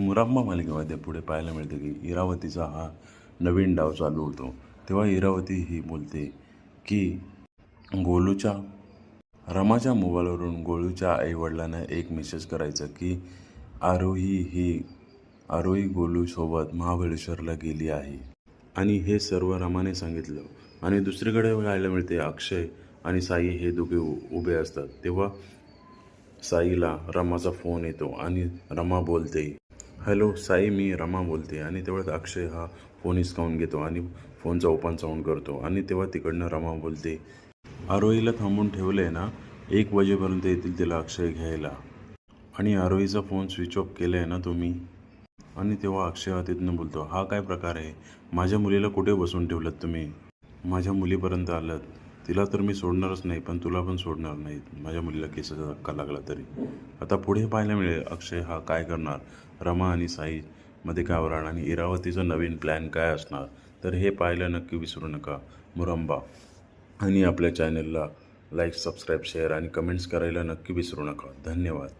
मुराम्मा मालिकेमध्ये पुढे पाहायला मिळतं की इरावतीचा हा नवीन डाव चालू होतो. तेव्हा इरावती ही बोलते की गोलूच्या रमाच्या मोबाईलवरून गोलूच्या आईवडिलांना एक मेसेज करायचं की आरोही ही आरोही गोलूसोबत महाबळेश्वरला गेली आहे. आणि हे सर्व रमाने सांगितलं. आणि दुसरीकडे पाहायला मिळते अक्षय आणि साई हे दोघे उ- उभे असतात. तेव्हा साईला रमाचा फोन येतो आणि रमा बोलते हॅलो साई मी रमा बोलते आणि तेवढ्यात अक्षय हा फोन हिसकावून घेतो आणि फोनचा ओपन साऊंड करतो आणि तेव्हा तिकडनं रमा बोलते आरोहीला थांबून ठेवलं आहे ना एक वाजेपर्यंत येतील तिला अक्षय घ्यायला. आणि आरोहीचा फोन स्विच ऑफ केला आहे ना तुम्ही आणि तेव्हा अक्षय हा तिथनं बोलतो हा काय प्रकार आहे? माझ्या मुलीला कुठे बसून ठेवलं तुम्ही? माझ्या मुलीपर्यंत आलात. तिला तर मी सोडणारच नाही पण तुला पण सोडणार नाही. माझ्या मुलीला केसाचा धक्का लागला तरी. आता पुढे पाहायला मिळेल अक्षय हा काय करणार? रमा आणि साई मध्ये काय होणार आणि इरावतीचा नवीन प्लॅन काय असणार? तर हे पाहायला नक्की विसरू नका. मुरंबा आणि आपल्या चॅनलला लाईक सबस्क्राईब शेअर आणि कमेंट्स करायला नक्की विसरू नका. धन्यवाद.